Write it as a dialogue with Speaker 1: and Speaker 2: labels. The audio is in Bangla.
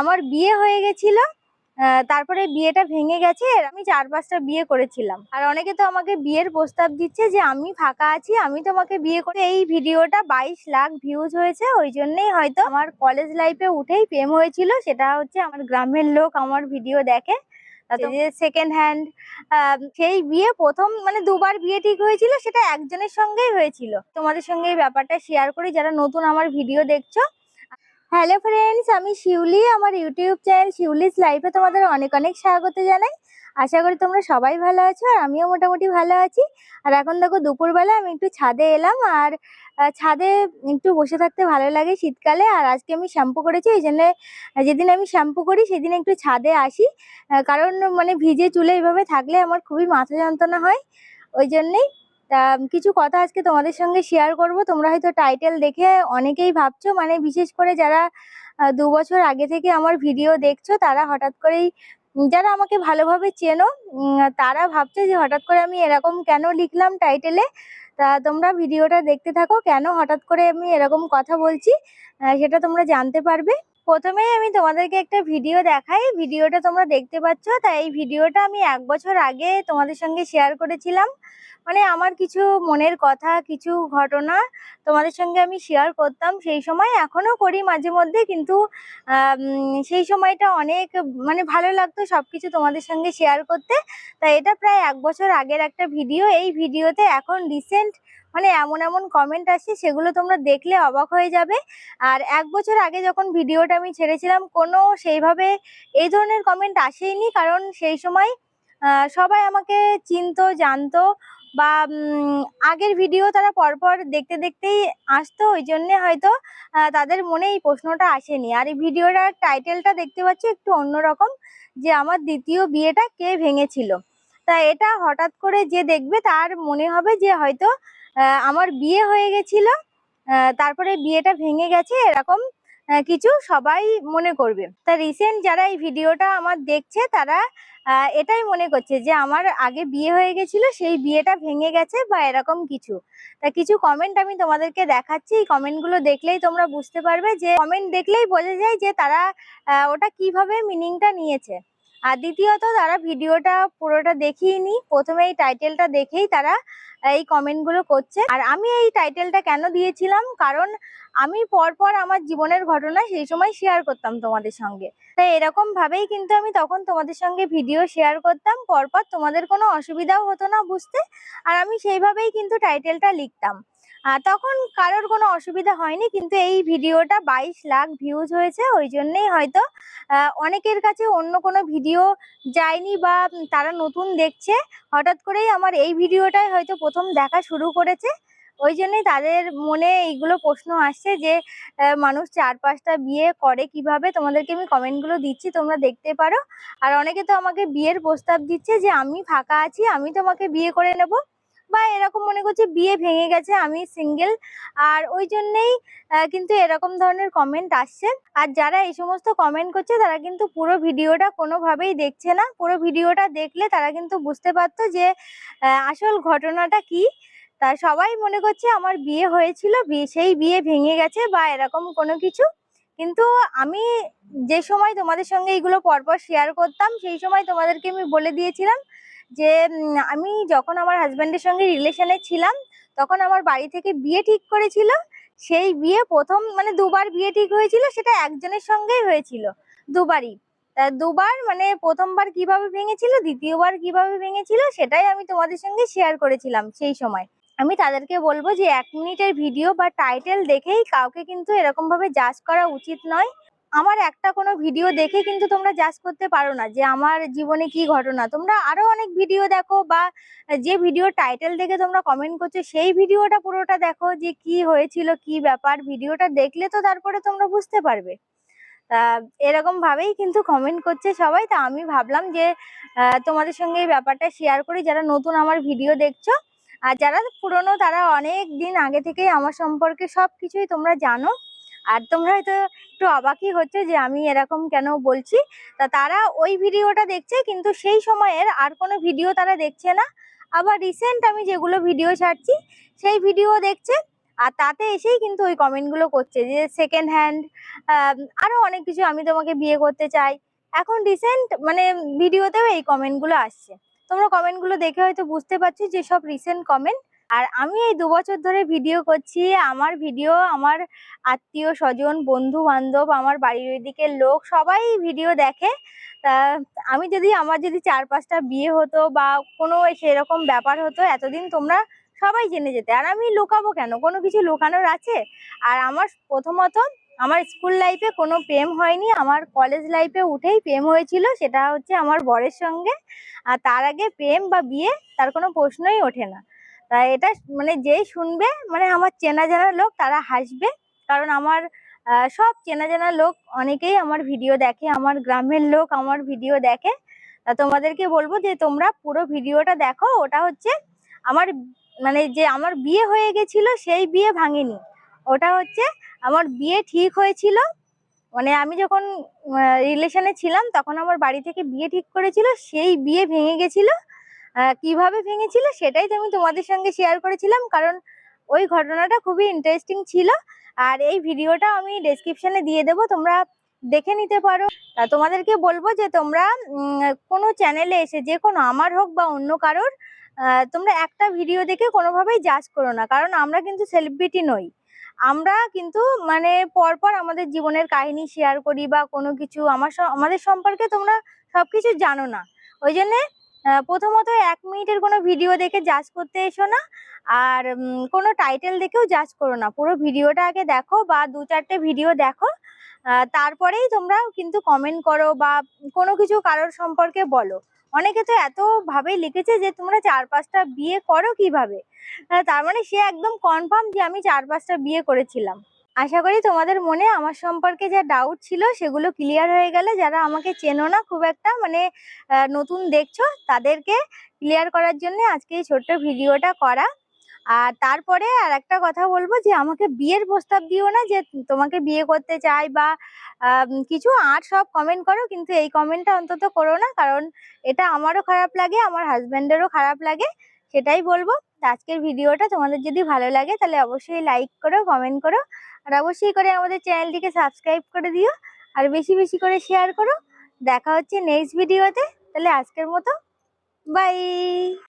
Speaker 1: আমার বিয়ে হয়ে গেছিল তারপরে বিয়েটা ভেঙে গেছে আমি চার পাঁচটা বিয়ে করেছিলাম। আর অনেকে তো আমাকে বিয়ের প্রস্তাব দিচ্ছে যে আমি ফাঁকা আছি আমি তোমাকে বিয়ে করে এই ভিডিওটা বাইশ লাখ ভিউজ হয়েছে ওই জন্যেই হয়তো আমার কলেজ লাইফে উঠেই প্রেম হয়েছিল সেটা হচ্ছে আমার গ্রামের লোক আমার ভিডিও দেখে। সেকেন্ড হ্যান্ড সেই বিয়ে প্রথম মানে দুবার বিয়ে ঠিক হয়েছিল সেটা একজনের সঙ্গেই হয়েছিল। তোমাদের সঙ্গে এই ব্যাপারটা শেয়ার করি যারা নতুন আমার ভিডিও দেখছ হ্যালো ফ্রেন্ডস আমি শিউলি, আমার ইউটিউব চ্যানেল শিউলিস লাইফে তোমাদের অনেক অনেক স্বাগত জানাই। আশা করি তোমরা সবাই ভালো আছো আর আমিও মোটামুটি ভালো আছি। আর এখন দেখো, দুপুরবেলা আমি একটু ছাদে এলাম আর ছাদে একটু বসে থাকতে ভালো লাগে শীতকালে। আর আজকে আমি শ্যাম্পু করেছি ওই জন্য যেদিন আমি শ্যাম্পু করি, সেদিন একটু ছাদে আসি। কারণ মানে ভিজে চুলে এইভাবে থাকলে আমার খুবই মাথা যন্ত্রণা হয়, ওই জন্যেই তা কিছু কথা আজকে তোমাদের সঙ্গে শেয়ার করব। তোমরা হয়তো টাইটেল দেখে অনেকেই ভাবছ মানে বিশেষ করে যারা দু বছর আগে থেকে আমার ভিডিও দেখছ, তারা হঠাৎ করেই যারা আমাকে ভালোভাবে চেনো তারা ভাবছে যে হঠাৎ করে আমি এরকম কেন লিখলাম টাইটেলে তা, তোমরা ভিডিওটা দেখতে থাকো, কেন হঠাৎ করে আমি এরকম কথা বলছি? সেটা তোমরা জানতে পারবে। প্রথমেই আমি তোমাদেরকে একটা ভিডিও দেখাই। ভিডিওটা তোমরা দেখতে পাচ্ছ। তাই এই ভিডিওটা আমি এক বছর আগে তোমাদের সঙ্গে শেয়ার করেছিলাম। মানে আমার কিছু মনের কথা, কিছু ঘটনা তোমাদের সঙ্গে আমি শেয়ার করতাম। সেই সময় এখনও করি মাঝে মধ্যে। কিন্তু সেই সময়টা অনেক মানে ভালো লাগতো সব কিছু তোমাদের সঙ্গে শেয়ার করতে। তাই এটা প্রায় এক বছর আগের একটা ভিডিও এই ভিডিওতে এখন রিসেন্ট মানে এমন এমন কমেন্ট আসছে সেগুলো তোমরা দেখলে অবাক হয়ে যাবে। আর এক বছর আগে যখন ভিডিওটা আমি ছেড়েছিলাম, কোনো সেইভাবে এই ধরনের কমেন্ট আসেইনি। কারণ সেই সময় সবাই আমাকে চিনতো, জানতো বা আগের ভিডিও তারা পরপর দেখতে দেখতেই আসতো। ওই জন্যে হয়তো তাদের মনে এই প্রশ্নটা আসেনি। আর এই ভিডিওটার টাইটেলটা দেখতে পাচ্ছি একটু অন্যরকম, যে আমার দ্বিতীয় বিয়েটা কে ভেঙেছিল? তা এটা হঠাৎ করে যে দেখবে তার মনে হবে যে হয়তো আমার বিয়ে হয়ে গেছিল তারপরে বিয়েটা ভেঙে গেছে, এরকম কিছু সবাই মনে করবে। তা রিসেন্ট যারা এই ভিডিওটা আমার দেখছে, তারা এটাই মনে করছে যে আমার আগে বিয়ে হয়ে গেছিল, সেই বিয়েটা ভেঙে গেছে বা এরকম কিছু। তা কিছু কমেন্ট আমি তোমাদেরকে দেখাচ্ছি। এই কমেন্টগুলো দেখলেই তোমরা বুঝতে পারবে যে কমেন্ট দেখলেই বোঝা যায় যে তারা ওটা কীভাবে মিনিংটা নিয়েছে। আর দ্বিতীয়ত তারা ভিডিওটা পুরোটা দেখিয়ে প্রথমে এই টাইটেলটা দেখেই তারা এই কমেন্টগুলো করছে। আর আমি এই টাইটেলটা কেন দিয়েছিলাম? কারণ আমি পরপর আমার জীবনের ঘটনা সেই সময় শেয়ার করতাম তোমাদের সঙ্গে। তাই এরকম ভাবেই কিন্তু আমি তখন তোমাদের সঙ্গে ভিডিও শেয়ার করতাম। পরপর তোমাদের কোনো অসুবিধাও হতো না বুঝতে। আর আমি সেইভাবেই কিন্তু টাইটেলটা লিখতাম। তখন কারোর কোনো অসুবিধা হয়নি, কিন্তু এই ভিডিওটা বাইশ লাখ ভিউজ হয়েছে, ওই জন্যেই হয়তো অনেকের কাছে অন্য কোনো ভিডিও যায়নি বা তারা নতুন দেখছে, হঠাৎ করেই আমার এই ভিডিওটাই হয়তো প্রথম দেখা শুরু করেছে, ওই জন্যই তাদের মনে এইগুলো প্রশ্ন আসছে যে মানুষ চার পাঁচটা বিয়ে করে কীভাবে, তোমাদেরকে আমি কমেন্টগুলো দিচ্ছি, তোমরা দেখতে পারো, আর অনেকে তো আমাকে বিয়ের প্রস্তাব দিচ্ছে যে, আমি ফাঁকা আছি, আমি তোমাকে বিয়ে করে নেব। বা এরকম মনে করছে বিয়ে ভেঙে গেছে, আমি সিঙ্গেল আর ওই জন্যেই কিন্তু এরকম ধরনের কমেন্ট আসছে। আর যারা এই সমস্ত কমেন্ট করছে, তারা কিন্তু পুরো ভিডিওটা কোনোভাবেই দেখছে না। পুরো ভিডিওটা দেখলে তারা কিন্তু বুঝতে পারতো যে আসল ঘটনাটা কি। তা সবাই মনে করছে আমার বিয়ে হয়েছিল, বিয়ে, সেই বিয়ে ভেঙে গেছে বা এরকম কোনো কিছু। কিন্তু আমি যে সময় তোমাদের সঙ্গে এইগুলো পরপর শেয়ার করতাম, সেই সময় তোমাদেরকে আমি বলে দিয়েছিলাম যে আমি যখন আমার হাজব্যান্ডের সঙ্গে রিলেশনে ছিলাম, তখন আমার বাড়ি থেকে বিয়ে ঠিক করেছিল। সেই বিয়ে প্রথম মানে দুবার বিয়ে ঠিক হয়েছিল, সেটা একজনের সঙ্গেই হয়েছিল। দুবারই। দুবার মানে প্রথমবার কীভাবে ভেঙেছিল, দ্বিতীয়বার কীভাবে ভেঙেছিল, সেটাই আমি তোমাদের সঙ্গে শেয়ার করেছিলাম সেই সময়। আমি তাদেরকে বলব যে, এক মিনিটের ভিডিও বা টাইটেল দেখেই কাউকে কিন্তু এরকম ভাবে জাজ করা উচিত নয়। আমার একটা কোনো ভিডিও দেখে কিন্তু তোমরা জাজ করতে পারো না যে আমার জীবনে কি ঘটনা। তোমরা আরও অনেক ভিডিও দেখো বা যে ভিডিও টাইটেল দেখে তোমরা কমেন্ট করছ, সেই ভিডিওটা পুরোটা দেখো যে কি হয়েছিল, কি ব্যাপার। ভিডিওটা দেখলে তো তারপরে তোমরা বুঝতে পারবে। এরকম ভাবেই কিন্তু কমেন্ট করছে সবাই। তা আমি ভাবলাম যে তোমাদের সঙ্গে এই ব্যাপারটা শেয়ার করি। যারা নতুন আমার ভিডিও দেখছ, আর যারা পুরনো, তারা অনেক দিন আগে থেকেই আমার সম্পর্কে সব কিছুই তোমরা জানো। আর তোমরা হয়তো একটু অবাকই হচ্ছে যে আমি এরকম কেন বলছি? তা তারা ওই ভিডিওটা দেখছে, কিন্তু সেই সময়ের আর কোনো ভিডিও তারা দেখছে না। আবার রিসেন্ট আমি যেগুলো ভিডিও ছাড়ছি, সেই ভিডিও দেখছে। আর তাতে এসেই কিন্তু ওই কমেন্টগুলো করছে যে সেকেন্ড হ্যান্ড আরও অনেক কিছু আমি তোমাকে বিয়ে করতে চাই। এখন রিসেন্ট মানে ভিডিওতেও এই কমেন্টগুলো আসছে। তোমরা কমেন্টগুলো দেখে হয়তো বুঝতে পারছ যে সব রিসেন্ট কমেন্ট আর আমি এই দু বছর ধরে ভিডিও করছি। আমার ভিডিও, আমার আত্মীয় স্বজন বন্ধু বান্ধব আমার বাড়ির ওইদিকের লোক সবাই ভিডিও দেখে। তা আমি যদি, আমার যদি চার পাঁচটা বিয়ে হতো বা কোনো সেরকম ব্যাপার হতো, এতদিন তোমরা সবাই জেনে যেতে। আর আমি লুকাবো কেন? কোনো কিছু লুকানোর আছে? আর আমার প্রথমত, আমার স্কুল লাইফে কোনো প্রেম হয়নি। আমার কলেজ লাইফে উঠেই প্রেম হয়েছিল, সেটা হচ্ছে আমার বরের সঙ্গে। আর তার আগে প্রেম বা বিয়ে, তার কোনো প্রশ্নই ওঠে না। তা এটা মানে যেই শুনবে মানে আমার চেনা জানা লোক তারা হাসবে। কারণ আমার সব চেনা জানা লোক অনেকেই আমার ভিডিও দেখে, আমার গ্রামের লোক আমার ভিডিও দেখে। তা তোমাদেরকে বলব যে তোমরা পুরো ভিডিওটা দেখো, ওটা হচ্ছে আমার মানে যে আমার বিয়ে হয়ে গেছিল সেই বিয়ে ভাঙেনি। ওটা হচ্ছে আমার বিয়ে ঠিক হয়েছিল মানে আমি যখন রিলেশনে ছিলাম, তখন আমার বাড়ি থেকে বিয়ে ঠিক করেছিল, সেই বিয়ে ভেঙে গেছিল। কীভাবে ভেঙেছিল সেটাই আমি তোমাদের সঙ্গে শেয়ার করেছিলাম। কারণ ওই ঘটনাটা খুবই ইন্টারেস্টিং ছিল। আর এই ভিডিওটা আমি ডেসক্রিপশনে দিয়ে দেবো, তোমরা দেখে নিতে পারো। তা তোমাদেরকে বলব যে তোমরা কোনো চ্যানেলে এসে, যে কোনো আমার হোক বা অন্য কারোর তোমরা একটা ভিডিও দেখে কোনোভাবেই জাজ করো না। কারণ আমরা কিন্তু সেলিব্রিটি নই। আমরা কিন্তু মানে পরপর আমাদের জীবনের কাহিনী শেয়ার করি বা কোনো কিছু, আমার আমাদের সম্পর্কে তোমরা সব কিছু জানো না। ওই জন্যে প্রথমত এক মিনিটের কোনো ভিডিও দেখে জাজ করতে এসো না, আর কোনো টাইটেল দেখেও জাজ করো না। পুরো ভিডিওটা আগে দেখো বা দু চারটে ভিডিও দেখো তারপরেই তোমরা কিন্তু কমেন্ট করো বা কোনো কিছু কারোর সম্পর্কে বলো। অনেকে তো এত ভাবেই লিখেছে যে, তোমরা চার পাঁচটা বিয়ে করো কীভাবে? তার মানে সে একদম কনফার্ম যে, আমি চার পাঁচটা বিয়ে করেছিলাম। আশা করি তোমাদের মনে আমার সম্পর্কে যা ডাউট ছিল সেগুলো ক্লিয়ার হয়ে গেলে যারা আমাকে চেনো না খুব একটা মানে নতুন দেখছ তাদেরকে ক্লিয়ার করার জন্য আজকে এই ছোট্ট ভিডিওটা করা। আর তারপরে আর একটা কথা বলব যে আমাকে বিয়ের প্রস্তাব দিও না যে তোমাকে বিয়ে করতে চাই বা কিছু আর সব কমেন্ট করো কিন্তু এই কমেন্টটা অন্তত করো না কারণ এটা আমারও খারাপ লাগে, আমার হাজব্যান্ডেরও খারাপ লাগে, সেটাই বলব। তো আজকের ভিডিওটা। তোমাদের যদি ভালো লাগে, তাহলে অবশ্যই লাইক করো কমেন্ট করো, আর অবশ্যই করে আমাদের চ্যানেলটিকে সাবস্ক্রাইব করে দিও, আর বেশি বেশি করে শেয়ার করো। দেখা হচ্ছে নেক্সট ভিডিওতে তাহলে আজকের মতো বাই